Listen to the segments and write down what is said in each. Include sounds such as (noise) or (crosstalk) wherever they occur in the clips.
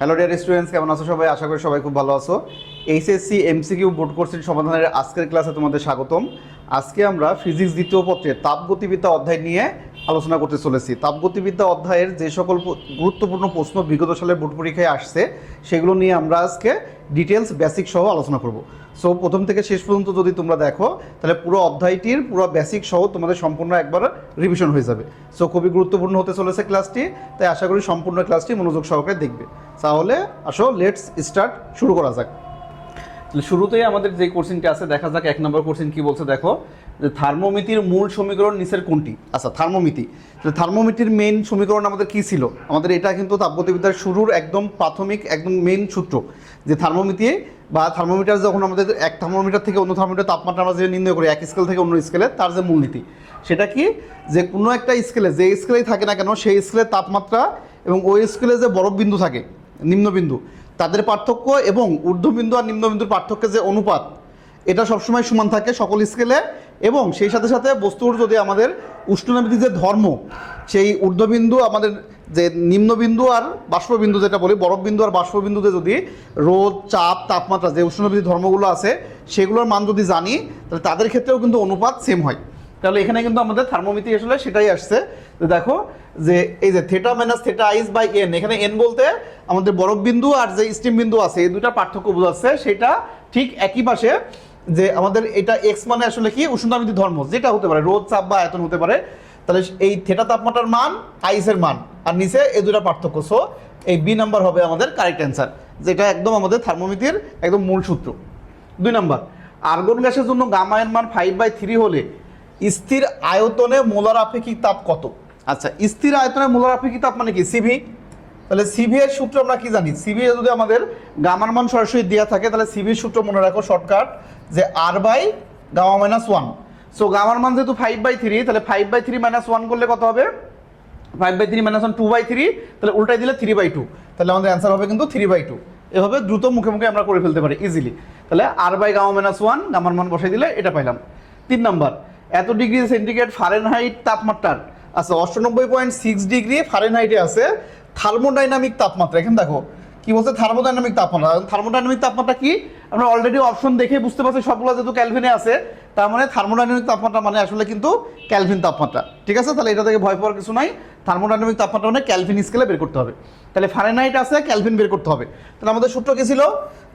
Hello dear students কেমন আছো সবাই? আশা করি সবাই খুব ভালো আছো। এইচএসসি এমসিকিউ বোর্ড কোর্সের সমাধানের আজকের ক্লাসে তোমাদের স্বাগতম। আজকে আমরা ফিজিক্স দ্বিতীয় পত্রে তাপগতিবিদ্যা অধ্যায় নিয়ে আলোচনা করতে চলেছি। তাপগতিবিদ্যা অধ্যায়ের যে সকল গুরুত্বপূর্ণ প্রশ্ন বিগত সালের বোর্ড পরীক্ষায় আসছে, সেগুলো নিয়ে আমরা আজকে ডিটেলস বেসিক সহ আলোচনা করব। সো প্রথম থেকে শেষ পর্যন্ত যদি তোমরা দেখো, তাহলে পুরো অধ্যায়টির পুরো বেসিক সহ তোমাদের সম্পূর্ণ একবার রিভিশন হয়ে যাবে। সো খুবই গুরুত্বপূর্ণ হতে চলেছে ক্লাসটি তাই আশা করি সম্পূর্ণ ক্লাসটি মনোযোগ সহকারে দেখবে। তাহলে আসো লেটস স্টার্ট শুরু করা যাক। তাহলে শুরুতেই আমাদের যে কোশ্চেনটি আছে, দেখা যাক এক নম্বর কোশ্চেন কি বলছে, দেখো। যে থার্মোমিতির মূল সমীকরণ নিচের কোনটি? আচ্ছা থার্মোমিতি। তাহলে থার্মোমিতির মেন সমীকরণ আমাদের কি ছিল? আমাদের এটা কিন্তু তাপগতিবিদ্যার শুরুর একদম প্রাথমিক, একদম মেন সূত্র। যে থার্মোমিতি বা থার্মোমিটার যখন আমাদের এক থার্মোমিটার থেকে অন্য থার্মোমিটার তাপমাত্রা আমরা যে নির্ণয় করি, এক স্কেল থেকে অন্য স্কেলে তার যে মূলনীতি, সেটা কি? যে কোনো একটা স্কেলে যে স্কেলেই থাকে না কেন, সেই স্কেলের তাপমাত্রা এবং ওই স্কেলে যে বরফ বিন্দু থাকে নিম্নবিন্দু তাদের পার্থক্য এবং ঊর্ধ্ববিন্দু আর নিম্নবিন্দুর পার্থক্যের যে অনুপাত, এটা সবসময় সমান থাকে সকল স্কেলে এবং সেই সাথে সাথে বস্তুর যদি আমাদের উষ্ণনাবৃত্তির যে ধর্ম, সেই ঊর্ধ্ববিন্দু আমাদের যে নিম্নবিন্দু আর বাষ্পবিন্দু যেটা বলি, বরফবিন্দু আর বাষ্পবিন্দুতে যদি রোদ, চাপ, তাপমাত্রা যে উষ্ণবিধি ধর্মগুলো আছে, সেগুলোর মান যদি জানি, তাহলে তাদের ক্ষেত্রেও কিন্তু অনুপাত সেম হয়। তাহলে এখানে কিন্তু আমাদের থার্মোমিতি আসলে সেটাই আসছে। যে দেখো যে এই যে theta minus theta ice by N এখানে এন বলতে আমাদের বরফ বিন্দু আর যে স্টিম বিন্দু আছে, এই দুটা পার্থক্য বোঝাচ্ছে। সেটা ঠিক একই পাশে যে আমাদের এটা এক্স মানে আসলে কি? উষ্ণতাবৃদ্ধি ধর্ম, যেটা হতে পারে, রোদ, চাপ বা আয়তন হতে পারে। তাহলে এই থেটা তাপমাত্রার মান আইসের মান। আর নিচে এই দুটা পার্থক্য। সো এই বি নাম্বার হবে আমাদের কারেক্ট অ্যান্সার যেটা একদম আমাদের থার্মোমিতির একদম মূল সূত্র। দুই নাম্বার আর্গন গ্যাসের জন্য গামায়ের মান ফাইভ বাই থ্রি হলে স্থির আয়তনে মোলার আপেক্ষিক তাপ কত? আচ্ছা স্থির আয়তনে মোলার আপেক্ষিক তাপ মানে কি? সিভি তাহলে সিভি এর সূত্র আমরা কি জানি? সিভি যদি আমাদের গামার মান সরাসরি দেওয়া থাকে, তাহলে সিভির সূত্র মনে রাখো শর্টকাট যে R by gamma minus one so গামার মান যেহেতু ফাইভ বাই থ্রি তাহলে five by three minus one করলে কত হবে? Five by three minus one two by three তাহলে উল্টাই দিলে থ্রি বাই টু তাহলে আমাদের অ্যান্সার হবে কিন্তু থ্রি বাই টু এভাবে দ্রুত মুখে মুখে আমরা করে ফেলতে পারি ইজিলি তাহলে R by gamma minus one গামার মান বসাই দিলে এটা পাইলাম। তিন নাম্বার, এত ডিগ্রি সেন্টিগ্রেড ফারেনহাইট তাপমাত্রার। আচ্ছা অষ্টানব্বই পয়েন্ট সিক্স ডিগ্রি ফারেনহাইটে আছে থার্মোডাইনামিক তাপমাত্রা। এখানে দেখো কি বলছে? থার্মোডাইনামিক তাপমাত্রা। থার্মোডাইনামিক তাপমাত্রা কি? আমরা অলরেডি অপশন দেখে বুঝতে পারছি, সবগুলো যেহেতু ক্যালভিনে আছে, তার মানে থার্মোডাইনামিক তাপমাত্রা মানে আসলে কিন্তু ক্যালভিন তাপমাত্রা। ঠিক আছে? তাহলে এটা থেকে ভয় পাওয়ার কিছু নাই। থার্মোডাইনামিক তাপমাত্রা মানে ক্যালভিন স্কেলে বের করতে হবে। তাহলে ফারেনহাইট আছে ক্যালভিন বের করতে হবে। তাহলে আমাদের সূত্র কি ছিল?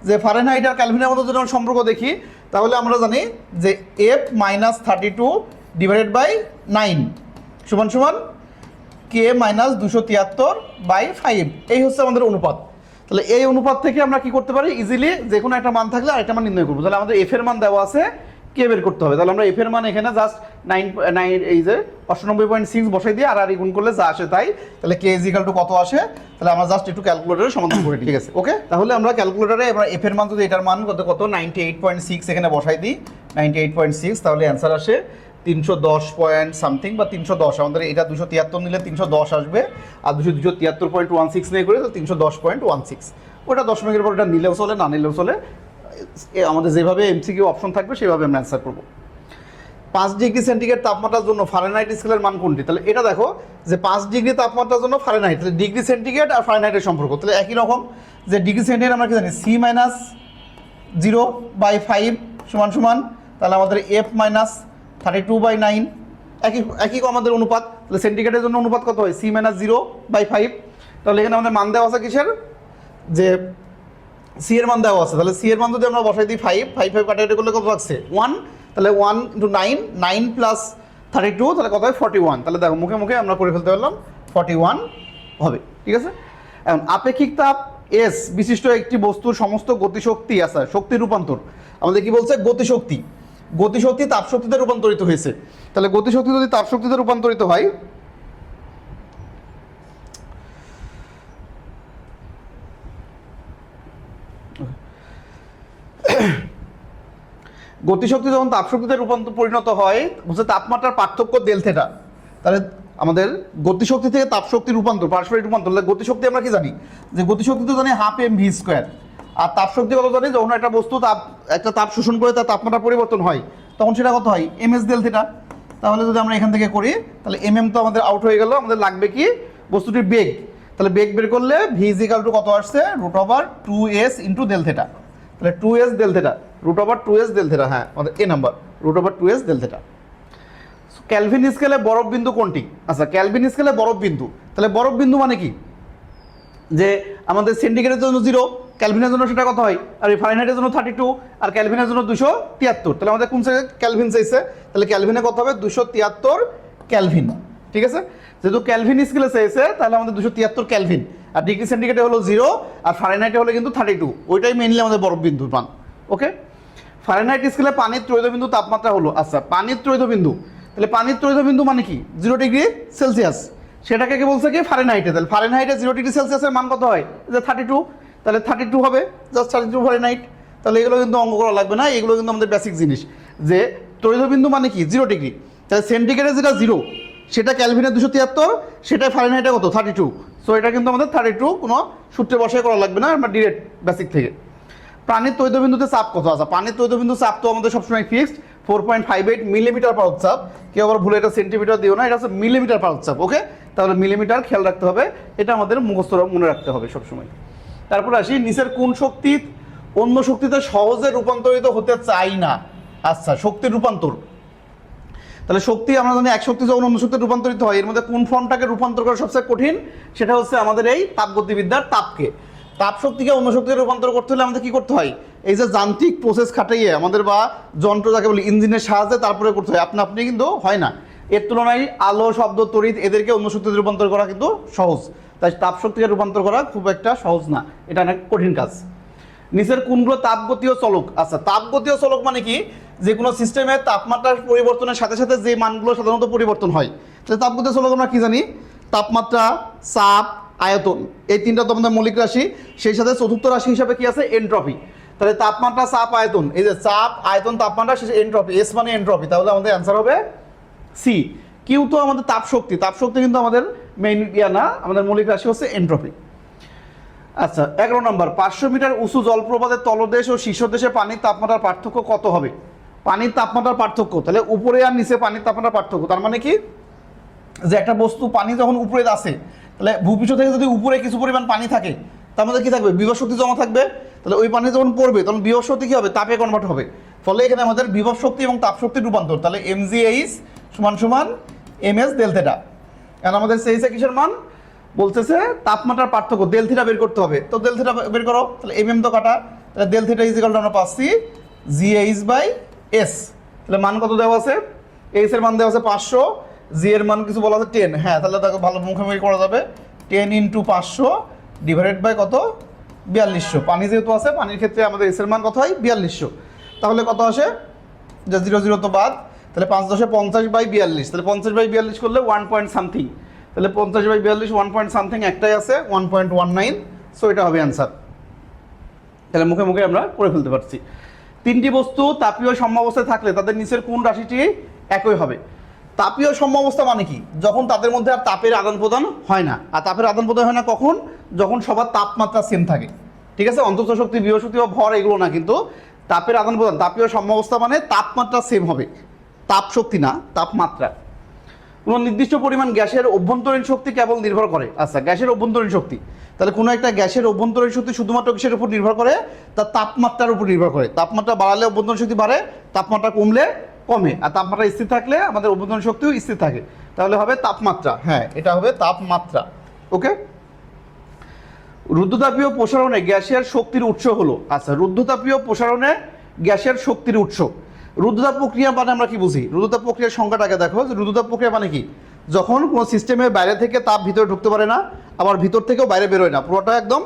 যে ফারেনহাইট আর ক্যালভিনের মধ্যে যদি আমরা সম্পর্ক দেখি, তাহলে আমরা জানি যে F minus thirty two divided by nine সমান সমান কে মাইনাস দুশো তিয়াত্তর বাই ফাইভ এই হচ্ছে আমাদের অনুপাত। তাহলে এই অনুপাত থেকে আমরা কি করতে পারি? ইজিলি যে কোনো একটা মান থাকলে আরেকটা মান নির্ণয় করব। তাহলে আমাদের এফ এর মান দেওয়া আছে কে বের করতে হবে। তাহলে আমরা এফ এর মান এখানে জাস্ট নাইন নাইন এই যে অষ্টানব্বই পয়েন্ট সিক্স বসাই দিয়ে আর আর গুণ করলে যা আসে তাই। তাহলে কে ইজিক্যাল টু কত আসে? তাহলে আমরা জাস্ট একটু ক্যালকুলেটারে সমাধান করে ঠিক আছে? ওকে তাহলে আমরা ক্যালকুলেটারে এবার এফ এর মান যদি এটার মান কত কত? নাইনটি এইট পয়েন্ট সিক্স এখানে বসাই দিই। নাইনটি এইট পয়েন্ট সিক্স তাহলে অ্যান্সার আসে তিনশো দশ পয়েন্ট সামথিং বা তিনশো দশ, আমাদের এটা দুশো তিয়াত্তর নিলে তিনশো দশ আসবে, আর দুশো দুশো তিয়াত্তর পয়েন্ট ওয়ান সিক্স নিয়ে করে তো তিনশো দশ পয়েন্ট ওয়ান সিক্স ওটা দশমিকের পর ওটা নিলেও চলে, না নিলেও চলে আমাদের যেভাবে এমসিকিউ অপশন থাকবে, সেভাবে আমরা অ্যান্সার করব। পাঁচ ডিগ্রি সেন্টিগ্রেড তাপমাত্রার জন্য ফারেনহাইট স্কেলের মান কোনটি? তাহলে এটা দেখো, যে পাঁচ ডিগ্রি তাপমাত্রার জন্য ফারেনহাইট তাহলে ডিগ্রি সেন্টিগ্রেড আর ফারেনহাইটের সম্পর্ক। তাহলে একই রকম, যে ডিগ্রি সেন্টিগ্রেড আমরা কি জানি? C minus zero by five সমান সমান, তাহলে আমাদের F minus thirty two by nine একই একই আমাদের অনুপাত, তাহলে সেন্টিগ্রেডের জন্য অনুপাত কত হয়? C minus zero by five তাহলে এখানে আমাদের মান দেওয়া আছে কিসের? যে সি এর মান দেওয়া আছে। তাহলে সি এর মান যদি আমরা বসাই দিই ফাইভ ফাইভ ফাইভ কাটাকাটি করলে কত থাকছে ওয়ান তাহলে one into nine nine plus thirty two তাহলে কত হয়? ফর্টি ওয়ান তাহলে দেখো, মুখে মুখে আমরা করে ফেলতে পারলাম ফর্টি ওয়ান হবে। ঠিক আছে? এখন আপেক্ষিক তাপ এস বিশিষ্ট একটি বস্তুর সমস্ত গতিশক্তি আছে শক্তি রূপান্তর। আমাদের কি বলছে? গতিশক্তি। গতিশক্তি তাপশক্তিতে রূপান্তরিত হয়েছে। তাহলে গতিশক্তি যদি তাপশক্তিতে রূপান্তরিত হয়, গতিশক্তি যখন তাপশক্তিতে রূপান্তর পরিণত হয় হচ্ছে তাপমাত্রার পার্থক্য ডেল থেটা তাহলে আমাদের গতিশক্তি থেকে তাপশক্তি রূপান্তর, পারস্পরিক রূপান্তর গতিশক্তি আমরা কি জানি? যে গতিশক্তি তো জানি হাফ এম ভি স্কোয়ার আর তাপশক্তি কত জানি, যখন একটা বস্তু তাপ, একটা তাপ শোষণ করে তার তাপমাত্রা পরিবর্তন হয়, তখন সেটা কত হয়? এম এস ডেল থেটা তাহলে যদি আমরা এখান থেকে করি, তাহলে এম এম তো আমাদের আউট হয়ে গেল, আমাদের লাগবে কি? বস্তুটির বেগ। তাহলে বেগ বের করলে ভি ইজিক্যাল টু কত আসছে? Root over two S into del theta তাহলে two. S del theta root over two S del theta হ্যাঁ আমাদের A number root over two. S del theta kelvin স্কেলে বরফ বিন্দু কোনটি? আচ্ছা ক্যালভিন স্কেলে বরফ বিন্দু। তাহলে বরফ বিন্দু মানে কি? যে আমাদের সেন্টিগ্রেডের জন্য জিরো ক্যালভিনের জন্য সেটা কত হয়। আর ফারেনহাইটের জন্য থার্টি টু আর ক্যালভিনের জন্য দুশো তিয়াত্তর। তাহলে আমাদের কোন সাইডে ক্যালভিন চাইছে? তাহলে ক্যালভিনে কত হবে দুশো তিয়াত্তর ক্যালভিন ঠিক আছে? যেহেতু ক্যালভিন স্কেলে চাইছে, তাহলে আমাদের দুশো তিয়াত্তর ক্যালভিন আর ডিগ্রি সেন্টিগ্রেডে হলো জিরো আর ফারেনহাইটে হলো কিন্তু থার্টি টু ওইটাই মেনলি আমাদের বরফ বিন্দু মান ওকে ফারেনহাইট স্কেলে পানির ত্রৈধবিন্দু তাপমাত্রা হলো। আচ্ছা পানির ত্রৈধবিন্দু তাহলে পানির ত্রৈধবিন্দু মানে কি? জিরো ডিগ্রি সেলসিয়াস সেটাকে কি বলছে কি? ফারেনহাইটে তাহলে ফারেনহাইটে জিরো ডিগ্রি সেলসিয়াসের মান কত হয়? যে থার্টি টু তাহলে থার্টি টু হবে জাস্ট থার্টি টু ফারেনহাইট তাহলে এগুলো কিন্তু অঙ্ক করা লাগবে না, এগুলো কিন্তু আমাদের বেসিক জিনিস। যে ত্রৈধবিন্দু মানে কি? জিরো ডিগ্রি তাহলে সেন্টিগ্রেডে যেটা জিরো সেটা ক্যালভিনে দুশো তিয়াত্তর, সেটা ফারেনহাইটে কত থার্টি টু সো এটা কিন্তু আমাদের থার্টি টু কোনো সূত্রে বসায় করা লাগবে না, আমরা ডিরেক্ট বেসিক থেকে। প্রাণীর তৈতবিন্দুতে চাপ কত আছে? পানির তৈতবিন্দু চাপ তো আমাদের সবসময় fixed four point five eight millimetre per চাপ। কেউ আবার ভুলে এটা সেন্টিমিটার দিও না, এটা হচ্ছে মিলিমিটার পার চাপ ওকে তাহলে মিলিমিটার খেয়াল রাখতে হবে, এটা আমাদের মুখস্থ মনে রাখতে হবে সবসময়। তারপর আসি, নিচের কোন শক্তি অন্য শক্তিতে সহজে রূপান্তরিত হতে চাই না? আচ্ছা শক্তির রূপান্তর। তাহলে শক্তি আমরা জানি এক শক্তি যখন অন্য শক্তিতে রূপান্তরিত হয়, এর মধ্যে কোন ফর্মটাকে রূপান্তর করা সবচেয়ে কঠিন? সেটা হচ্ছে আমাদের এই তাপগতিবিদ্যার তাপকে। তাপ শক্তিকে অন্য শক্তিতে রূপান্তর করতে হলে আমাদের কি করতে হয়? এই যে যান্ত্রিক প্রসেস খাটাইয়ে আমাদের বা যন্ত্র যাকে বলি ইঞ্জিনের সাহায্যে তারপরে করতে হয়। আপনা আপনি কিন্তু হয় না। এর তুলনায় আলো, শব্দ, তড়িৎ এদেরকে অন্য শক্তিতে রূপান্তর করা কিন্তু সহজ। তাই তাপ শক্তিকে রূপান্তর করা খুব একটা সহজ না। এটা অনেক কঠিন কাজ। নিচের কোনগুলো তাপগতীয় চলক। আচ্ছা তাপগতীয় চলক মানে কি? যে কোনো সিস্টেমের তাপমাত্রার পরিবর্তনের সাথে সাথে যে মানগুলো সাধারণত পরিবর্তন হয়। তাহলে তাপগতীয় চলক আমরা কি জানি? তাপমাত্রা, চাপ, আয়তন। এই তিনটা তো আমাদের মৌলিক রাশি। সেই সাথে চতুর্থ রাশি হিসাবে কি আছে? এন্ট্রপি। তাহলে তাপমাত্রা, চাপ, আয়তন। এই যে চাপ, আয়তন, তাপমাত্রা শেষে এন্ট্রপি। এস মানে এন্ট্রপি। তাহলে আমাদের অ্যান্সার হবে সি, কিউ তো আমাদের তাপ শক্তি তাপ শক্তি কিন্তু আমাদের মেইন ইয়া না, আমাদের মৌলিক রাশি হচ্ছে এন্ট্রপি আচ্ছা এগারো নম্বর, পাঁচশো মিটার উঁচু জলপ্রপাতের তলদেশ ও শীর্ষদেশে পানির তাপমাত্রার পার্থক্য কত হবে? পানির তাপমাত্রার পার্থক্য, তাহলে উপরে আর নিচে পানির তাপমাত্রার পার্থক্য, তার মানে কি? যে একটা বস্তু পানি যখন উপরে আসে, তাহলে ভূপৃষ্ঠ থেকে যদি উপরে কিছু পরিমাণ পানি থাকে, তার মধ্যে কি থাকবে? বিভব শক্তি জমা থাকবে। তাহলে ওই পানি যখন পড়বে, তখন বিভব শক্তি কি হবে? তাপে কনভার্ট হবে। ফলে এখানে আমাদের বিভব শক্তি এবং তাপ শক্তির রূপান্তর, তাহলে এম জি এইচ সমান সমান এম এস ডেলথেটা কারণ আমাদের সেই কিসের মান বলতেছে তাপমাত্রার পার্থক্য ডেল থিটা বের করতে হবে। তো ডেল থিটা বের করো, তাহলে এম এম তো কাটা, তাহলে ডেল থিটা ইজিকাল আমরা পাচ্ছি জি এইচ বাই এস তাহলে মান কত দেওয়া আছে? এইচ এর মান দেওয়া আছে পাঁচশো জি এর মান কিছু বলা আছে টেন হ্যাঁ তাহলে তাকে ভালো মুখোমুখি করা যাবে। টেন ইন্টু পাঁচশো ডিভাইডেড বাই কত? বিয়াল্লিশশো। পানি যেহেতু আছে, পানির ক্ষেত্রে আমাদের এস এর মান কত হয়? বিয়াল্লিশশো। তাহলে কত আসে? যে জিরো জিরো তো বাদ। তাহলে পাঁচ দশে পঞ্চাশ বাই বিয়াল্লিশ, তাহলে পঞ্চাশ বাই বিয়াল্লিশ করলে ওয়ান পয়েন্ট সামথিং তাহলে পঞ্চাশ বাই বিয়াল্লিশ ওয়ান পয়েন্ট সামথিং একটাই আছে one point one nine so এটা হবে অ্যান্সার তাহলে মুখে মুখে আমরা করে ফেলতে পারছি। তিনটি বস্তু তাপীয় সম্যাবস্থায় থাকলে তাদের নিচের কোন রাশিটি একই হবে? তাপীয় সম্যাবস্থা মানে কি? যখন তাদের মধ্যে আর তাপের আদান প্রদান হয় না। আর তাপের আদান প্রদান হয় না কখন? যখন সবার তাপমাত্রা সেম থাকে। ঠিক আছে? অন্তত শক্তি, বৃহস্পতি বা ভর এগুলো না, কিন্তু তাপের আদান প্রদান, তাপীয় সম্যাবস্থা মানে তাপমাত্রা সেম হবে। তাপ শক্তি না, তাপমাত্রা। কোনো নির্দিষ্ট পরিমাণ গ্যাসের অভ্যন্তরীণ শক্তি কেবল নির্ভর করে। আচ্ছা গ্যাসের অভ্যন্তরীণ শক্তি। তাহলে কোনো একটা গ্যাসের অভ্যন্তরীণ শক্তি শুধুমাত্র কিসের উপর নির্ভর করে? তার তাপমাত্রার উপর নির্ভর করে। তাপমাত্রা বাড়ালে অভ্যন্তরীণ শক্তি বাড়ে, তাপমাত্রা কমলে কমে। আর তাপমাত্রা স্থির থাকলে আমাদের অভ্যন্তরীণ শক্তিও স্থির থাকে। তাহলে হবে তাপমাত্রা। হ্যাঁ এটা হবে তাপমাত্রা। ওকে? রুদ্ধতাপীয় প্রসারণে গ্যাসের শক্তির উৎস হলো। আচ্ছা রুদ্ধতাপীয় প্রসারণে গ্যাসের শক্তির উৎস। রুদ্ধতাপ প্রক্রিয়া মানে আমরা কি বুঝি? রুদ্ধতাপ প্রক্রিয়ার সংখ্যাটাকে দেখো রুদ্ধতাপ প্রক্রিয়া মানে কি? যখন কোনো সিস্টেমের বাইরে থেকে তাপ ভিতরে ঢুকতে পারে না, আবার ভিতর থেকেও বাইরে বেরোয় না, পুরোটা একদম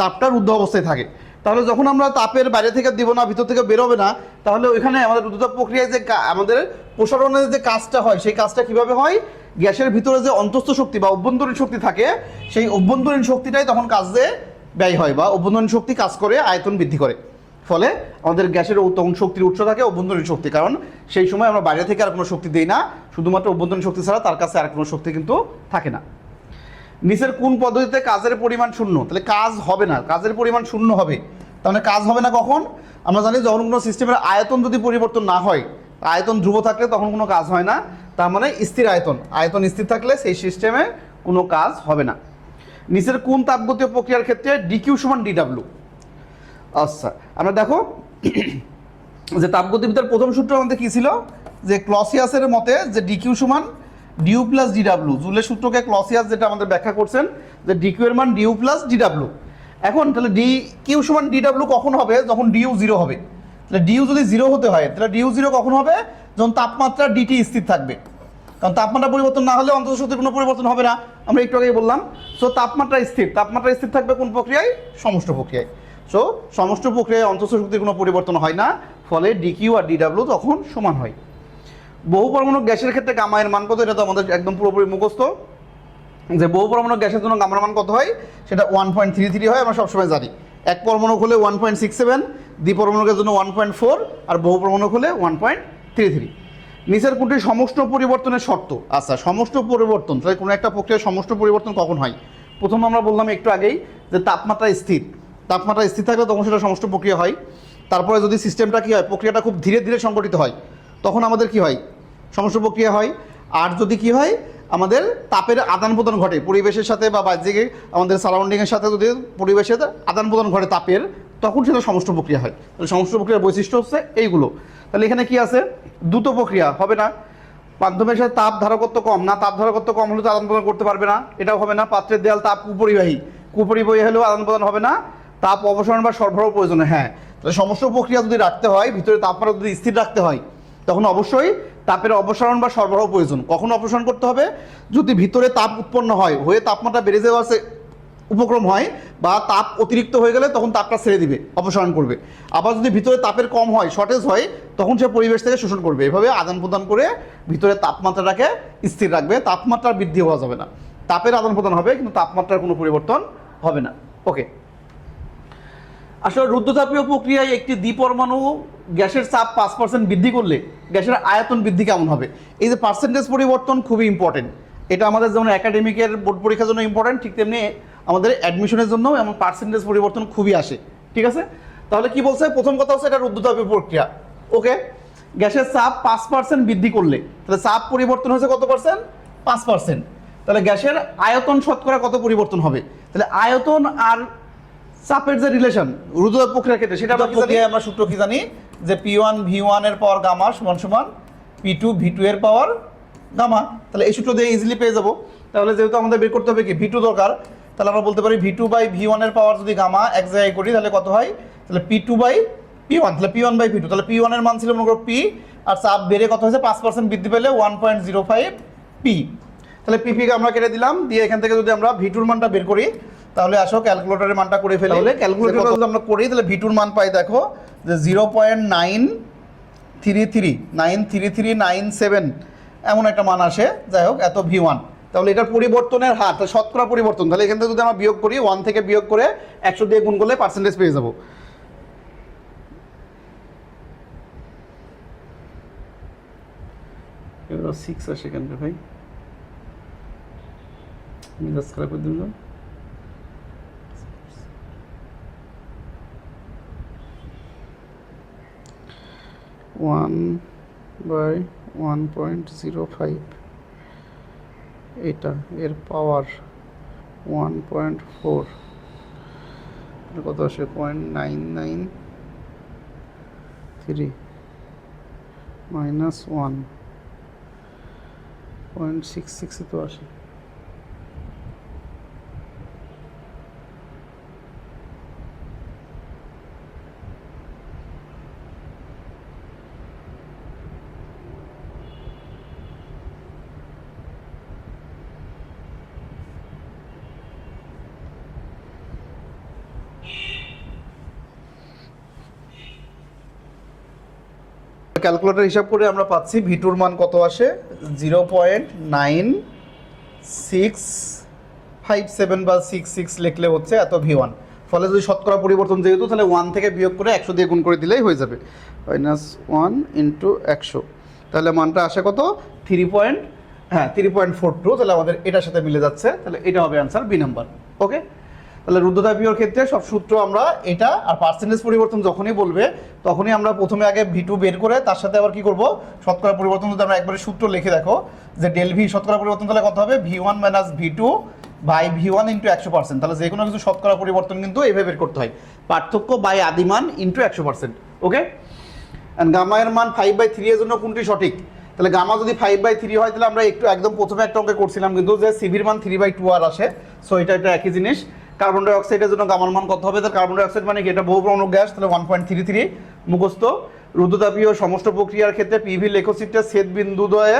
তাপটা রুদ্ধ অবস্থায় থাকে। তাহলে যখন আমরা তাপের বাইরে থেকে দিব না, ভিতর থেকে বেরোবে না, তাহলে ওইখানে আমাদের রুদ্ধতাপ প্রক্রিয়ায় যে আমাদের প্রসারণের যে কাজটা হয়, সেই কাজটা কীভাবে হয়? গ্যাসের ভিতরে যে অন্তস্থ শক্তি বা অভ্যন্তরীণ শক্তি থাকে, সেই অভ্যন্তরীণ শক্তিটাই তখন কাজে ব্যয় হয় বা অভ্যন্তরীণ শক্তি কাজ করে, আয়তন বৃদ্ধি করে। ফলে আমাদের গ্যাসের তখন শক্তির উৎস থাকে, অভ্যন্তরীণ শক্তি। কারণ সেই সময় আমরা বাইরে থেকে আর কোনো শক্তি দিই না, শুধুমাত্র অভ্যন্তরীণ শক্তি ছাড়া তার কাছে আর কোনো শক্তি কিন্তু থাকে না। নিচের কোন পদ্ধতিতে কাজের পরিমাণ শূন্য? তাহলে কাজ হবে না, কাজের পরিমাণ শূন্য হবে। তাহলে কাজ হবে না কখন? আমরা জানি যখন কোনো সিস্টেমের আয়তন যদি পরিবর্তন না হয়, আয়তন ধ্রুব থাকলে তখন কোনো কাজ হয় না। তার মানে স্থির আয়তন আয়তন স্থির থাকলে সেই সিস্টেমে কোনো কাজ হবে না। নিচের কোন তাপগতীয় প্রক্রিয়ার ক্ষেত্রে ডিকিউ সমান ডিডাব্লিউ আচ্ছা আমরা দেখো (clears throat) যে তাপগতিবিদ্যার প্রথম সূত্র আমাদের কী ছিল? যে ক্লসিয়াসের মতে যে ডিকিউ সমান ডিউ প্লাস ডিডাব্লিউ জুলের সূত্রকে ক্লসিয়াস যেটা আমাদের ব্যাখ্যা করছেন, যে ডিকিউ এর মান ডিউ প্লাস ডিডাব্লু এখন তাহলে ডি কিউ সমান ডিডাব্লু কখন হবে? যখন ডিউ জিরো হবে। তাহলে ডিউ যদি জিরো হতে হয়, তাহলে ডিউ জিরো কখন হবে? যখন তাপমাত্রা ডিটি স্থির থাকবে। কারণ তাপমাত্রা পরিবর্তন না হলে অন্তত শক্তির কোনো পরিবর্তন হবে না। আমরা একটু আগেই বললাম। সো তাপমাত্রা স্থির। তাপমাত্রা স্থির থাকবে কোন প্রক্রিয়ায়? সমস্ত প্রক্রিয়ায়। সো সমষ্ট প্রক্রিয়ায় অন্তত শক্তির কোনো পরিবর্তন হয় না, ফলে ডিকিউ আর ডিডাব্লিউ তখন সমান হয়। বহু পরমাণু গ্যাসের ক্ষেত্রে গামায়ের মান কত? এটা তো আমাদের একদম পুরোপুরি মুখস্থ। যে বহু পরমাণু গ্যাসের জন্য গামার মান কত হয়? সেটা ওয়ান পয়েন্ট থ্রি থ্রি হয়, আমরা সবসময় জানি। এক পরমাণু হলে ওয়ান পয়েন্ট সিক্স সেভেন দ্বিপরমাণু গ্যাসের জন্য ওয়ান পয়েন্ট ফোর আর বহু পরমাণু হলে ওয়ান পয়েন্ট থ্রি থ্রি নিচের কোনটি সমষ্ট পরিবর্তনের শর্ত? আচ্ছা সমষ্ট পরিবর্তন, তাহলে কোনো একটা প্রক্রিয়ার সমষ্ট পরিবর্তন কখন হয়? প্রথম আমরা বললাম একটু আগেই যে তাপমাত্রা স্থির। তাপমাত্রা স্থির থাকলে তখন সেটা সমস্ত প্রক্রিয়া হয়। তারপরে যদি সিস্টেমটা কী হয়, প্রক্রিয়াটা খুব ধীরে ধীরে সংগঠিত হয়, তখন আমাদের কি হয়? সমস্ত প্রক্রিয়া হয়। আর যদি কি হয়, আমাদের তাপের আদান প্রদান ঘটে, পরিবেশের সাথে বা বাহ্যিক আমাদের সারাউন্ডিংয়ের সাথে যদি পরিবেশের আদান প্রদান ঘটে তাপের, তখন সেটা সমস্ত প্রক্রিয়া হয়। তাহলে সমস্ত প্রক্রিয়ার বৈশিষ্ট্য হচ্ছে এইগুলো। তাহলে এখানে কি আছে? দ্রুত প্রক্রিয়া হবে না। মাধ্যমের সাথে তাপ ধারকত্ব কম, না তাপ ধারকত্ব কম হলে তো আদান প্রদান করতে পারবে না, এটাও হবে না। পাত্রের দেয়াল তাপ কুপরিবাহী কুপরিবাহী হলেও আদান প্রদান হবে না। তাপ অবসরণ বা সরবরাহ প্রয়োজন হ্যাঁ। তাহলে সমস্ত প্রক্রিয়া যদি রাখতে হয়, ভিতরে তাপমাত্রা যদি স্থির রাখতে হয়, তখন অবশ্যই তাপের অপসারণ বা সরবরাহ প্রয়োজন। কখন অপসারণ করতে হবে? যদি ভিতরে তাপ উৎপন্ন হয়, হয়ে তাপমাত্রা বেড়ে যাওয়ার উপক্রম হয় বা তাপ অতিরিক্ত হয়ে গেলে, তখন তাপটা ছেড়ে দিবে, অপসারণ করবে। আবার যদি ভিতরে তাপের কম হয় শর্টেজ হয়, তখন সে পরিবেশ থেকে শোষণ করবে। এভাবে আদান প্রদান করে ভিতরে তাপমাত্রাটাকে স্থির রাখবে। তাপমাত্রার বৃদ্ধি হওয়া যাবে না। তাপের আদান প্রদান হবে, কিন্তু তাপমাত্রার কোনো পরিবর্তন হবে না। ওকে আসলে রুদ্ধতাপীয় প্রক্রিয়ায় একটি দ্বিপরমাণু গ্যাসের চাপ পাঁচ পার্সেন্ট বৃদ্ধি করলে গ্যাসের আয়তন বৃদ্ধি কেমন হবে? এই যে পার্সেন্টেজ পরিবর্তন খুবই ইম্পর্টেন্ট এটা আমাদের যেমন একাডেমিকের বোর্ড পরীক্ষার জন্য ইম্পর্টেন্ট ঠিক তেমনি আমাদের অ্যাডমিশনের জন্য এমন পার্সেন্টেজ পরিবর্তন খুবই আসে। ঠিক আছে? তাহলে কি বলছে? প্রথম কথা হচ্ছে এটা রুদ্ধতাপীয় প্রক্রিয়া। ওকে গ্যাসের চাপ পাঁচ পার্সেন্ট বৃদ্ধি করলে, তাহলে চাপ পরিবর্তন হয়েছে কত পার্সেন্ট পাঁচ পার্সেন্ট তাহলে গ্যাসের আয়তন শতকরা কত পরিবর্তন হবে? তাহলে আয়তন আর চাপের যে রিলেশন রুদ্র প্রক্রিয়ার ক্ষেত্রে সেটা আমরা কি জানি? আমরা সূত্র কি জানি? যে পি ওয়ান ভি ওয়ানের পাওয়ার গামা সমান সমান পি টু ভি টু এর পাওয়ার গামা তাহলে এই সূত্র দিয়ে ইজিলি পেয়ে যাব। তাহলে যেহেতু আমাদের বের করতে হবে কি? ভি টু দরকার। তাহলে আমরা বলতে পারি ভি টু বাই ভি ওয়ানের পাওয়ার যদি গামা এক জায়গায় করি তাহলে কত হয়? তাহলে P two by P one তাহলে P one by P two তাহলে পি ওয়ানের মান ছিল মনে করো পি আর চাপ বেড়ে কত হয়েছে? পাঁচ পার্সেন্ট বৃদ্ধি পেলে one point zero five P তাহলে পিপিকে আমরা কেটে দিলাম। দিয়ে এখান থেকে যদি আমরা ভি টুর মানটা বের করি তাহলে আসো ক্যালকুলেটরের মানটা করে ফেলি। তাহলে ক্যালকুলেটর আমরা করি তাহলে ভি টুর মান পাই দেখো যে zero point nine three three nine three three nine seven এমন একটা মান আসে। যাই হোক এত ভি ওয়ান তাহলে এটার পরিবর্তনের হার তাহলে শতকরা পরিবর্তন। তাহলে এখান থেকে যদি আমরা বিয়োগ করি ওয়ান থেকে বিয়োগ করে একশো দিয়ে গুণ করলে পার্সেন্টেজ পেয়ে যাব। এবার সিক্স আসে কেন ভাই। মেজাজ খারাপ করে দিল one by one point zero five এটা এর পাওয়ার ওয়ান পয়েন্ট ফোর কত আসে? Point nine nine three minus one point six সিক্সে তো আসে। ক্যালকুলেটর হিসাব করে আমরা পাচ্ছি ভিটুর মান কত আসে? Zero point nine six five seven বা সিক্স সিক্স লিখলে হচ্ছে এত ভি ওয়ান ফলে যদি শতকরা পরিবর্তন যেহেতু, তাহলে ওয়ান থেকে বিয়োগ করে একশো দিয়ে গুণ করে দিলেই হয়ে যাবে। মাইনাস ওয়ান ইন্টু একশো। তাহলে মানটা আসে কত? থ্রি পয়েন্ট হ্যাঁ থ্রি পয়েন্ট ফোর টু তাহলে আমাদের এটার সাথে মিলে যাচ্ছে। তাহলে এটা হবে অ্যান্সার বি নাম্বার ওকে তাহলে রুদ্রতাপীয়র ক্ষেত্রে সব সূত্র আমরা এটা আর পার্সেন্টেজ পরিবর্তন যখনই বলবে, তখনই আমরা প্রথমে আগে ভি টু বের করে তার সাথে আবার কি করব? শতকরা পরিবর্তন যদি আমরা একবারে সূত্র লিখে দেখো, যে ডেল ভি শতকরা পরিবর্তন তাহলে কত হবে? V one minus V two by V one into একশো পার্সেন্ট তাহলে যে কোনো কিছু শতকরা পরিবর্তন কিন্তু এইভাবে বের করতে হয়। পার্থক্য বাই আদিমান ইন্টু একশো পার্সেন্ট ওকে অ্যান্ড গামা এর মান ফাইভ বাই থ্রি এর জন্য কোনটি সঠিক? তাহলে গামা যদি ফাইভ বাই থ্রি হয়, তাহলে আমরা একটু একদম প্রথমে একটা অঙ্কে করছিলাম কিন্তু যে সিভির মান থ্রি বাই টু আর আসে। সো এটা একটা একই জিনিস। কার্বন ডাই অক্সাইডের জন্য গামার মান কত হবে? তাহলে কার্বন ডাই অক্সাইড মানে কি? এটা বহু প্রমুখ গ্যাস, তাহলে ওয়ান পয়েন্ট থ্রি থ্রি মুখস্থ। রুদ্রতাপীয় সমস্ত প্রক্রিয়ার ক্ষেত্রে পিভি লেখচিত্রের ছেদ বিন্দু দ্বয়ে